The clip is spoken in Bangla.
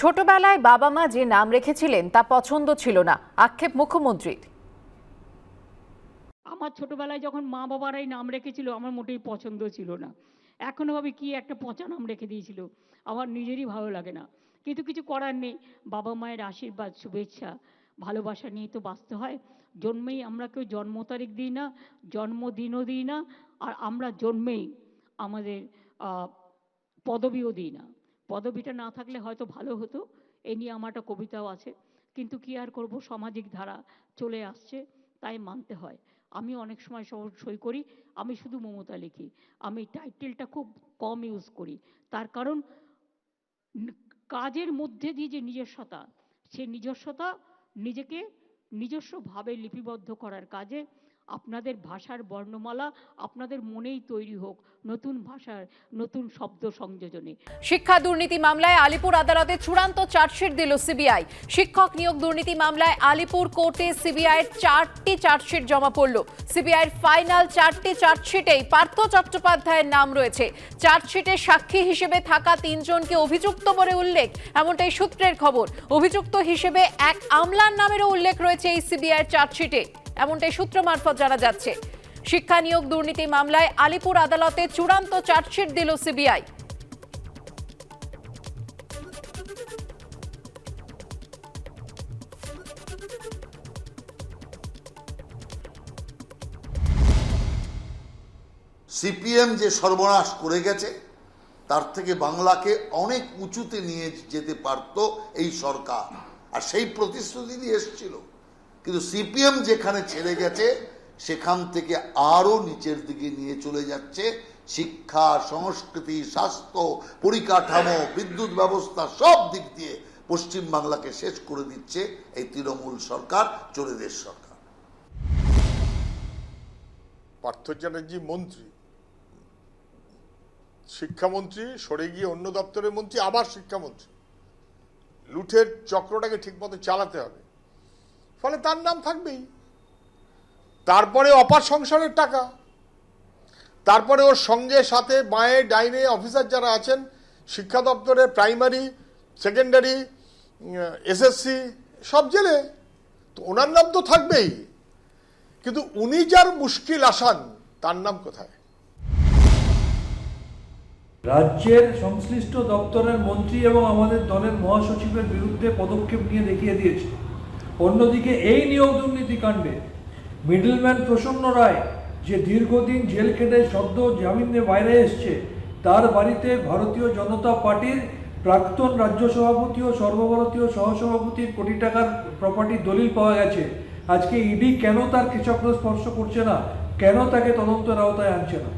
ছোটবেলায় বাবা মা যে নাম রেখেছিলেন তা পছন্দ ছিল না। আক্ষেপ মুখ্যমন্ত্রীর। আমার ছোটবেলায় যখন মা বাবারাই নাম রেখেছিল, আমার মোটেই পছন্দ ছিল না। এখনও ভাবে কি একটা পচা নাম রেখে দিয়েছিল, আমার নিজেরই ভালো লাগে না। কিন্তু কিছু করার নেই বাবা মায়ের আশীর্বাদ, শুভেচ্ছা, ভালোবাসা নিয়ে তো বাঁচতে হয়। জন্মেই আমরা কেউ জন্ম তারিখ দিই না, জন্মদিনও দিই না, আর আমরা জন্মেই আমাদের পদবিও দিই না। পদবিটা না থাকলে হয়তো ভালো হতো। এ নিয়ে আমার একটা কবিতাও আছে। কিন্তু কি আর করব? সামাজিক ধারা চলে আসছে, তাই মানতে হয়। আমি অনেক সময় সব- সই করি, আমি শুধু মমতা লিখি। আমি টাইটেলটা খুব কম ইউজ করি। তার কারণ কাজের মধ্যে দিয়ে যে নিজস্বতা, সে নিজস্বতা নিজেকে নিজস্বভাবে লিপিবদ্ধ করার কাজে আপনাদের ভাষার বর্ণমালা আপনাদের মনেই তৈরি হোক নতুন ভাষার, নতুন শব্দ সংযোজনে। শিক্ষা দুর্নীতি মামলায় আলিপুর আদালতে চূড়ান্ত চার্জশিট দিল সিবিআই। শিক্ষক নিয়োগ দুর্নীতি মামলায় আলিপুর কোর্টে সিবিআইয়ের চারটি চার্জশিট জমা পড়ল। সিবিআইয়ের ফাইনাল চারটি চার্জশিটেই পার্থ চট্টোপাধ্যায়ের নাম রয়েছে। চার্জশিটে সাক্ষী হিসেবে থাকা তিনজনকে অভিযুক্ত বলে উল্লেখ, এমনটাই সূত্রের খবর। অভিযুক্ত হিসেবে এক আমলার নামেরও উল্লেখ রয়েছে এই সিবিআইয়ের চার্জশিটে। এমনটাই সূত্র মারফত জানা যাচ্ছে। শিক্ষা নিয়োগ দুর্নীতি মামলায় আলিপুর আদালতে চূড়ান্ত চার্জশিট দিল সিবিআই। সিপিএম যে সর্বনাশ করে গেছে, তার থেকে বাংলাকে অনেক উঁচুতে নিয়ে যেতে পারত এই সরকার। আর সেই প্রতিশ্রুতি দিয়ে এসেছিল। কিন্তু সিপিএম যেখানে ছেড়ে গেছে, সেখান থেকে আরও নিচের দিকে নিয়ে চলে যাচ্ছে। শিক্ষা, সংস্কৃতি, স্বাস্থ্য, পরিকাঠামো, বিদ্যুৎ ব্যবস্থা সব দিক দিয়ে পশ্চিম বাংলাকে শেষ করে দিচ্ছে এই তৃণমূল সরকার চোরেদের সরকার। পার্থ চ্যাটার্জি মন্ত্রী। শিক্ষামন্ত্রী, সরে গিয়ে অন্য দপ্তরের মন্ত্রী, আবার শিক্ষামন্ত্রী। লুঠের চক্রটাকে ঠিকমতো চালাতে হবে। ফলে তার নাম থাকবেই। তারপরে অপার সংসারের টাকা। তারপরে ওর সঙ্গে সাথে বাঁয়ে ডাইনে অফিসার যারা আছেন, শিক্ষা দপ্তরে প্রাইমারি, সেকেন্ডারি এসএসসি, সব জেলে। তো ওনার নাম তো থাকবেই। কিন্তু উনি যার মুশকিল আসান, তার নাম কোথায়? রাজ্যের সংশ্লিষ্ট দপ্তরের মন্ত্রী এবং আমাদের দলের মহাসচিবের বিরুদ্ধে পদক্ষেপ নিয়ে দেখিয়ে দিয়েছে। অন্যদিকে এই নিয়োগ দুর্নীতি কাণ্ডে মিডলম্যান প্রসন্ন রায় যে দীর্ঘদিন জেল খেটে সদ্য জামিনে বাইরে এসছে, তার বাড়িতে ভারতীয় জনতা পার্টির প্রাক্তন রাজ্য সভাপতি ও সর্বভারতীয় সহসভাপতির কোটি টাকার প্রপার্টির দলিল পাওয়া গেছে। আজকে ইডি কেন তার কৃষকরা স্পর্শ করছে না? কেন তাকে তদন্তের আওতায় আনছে না?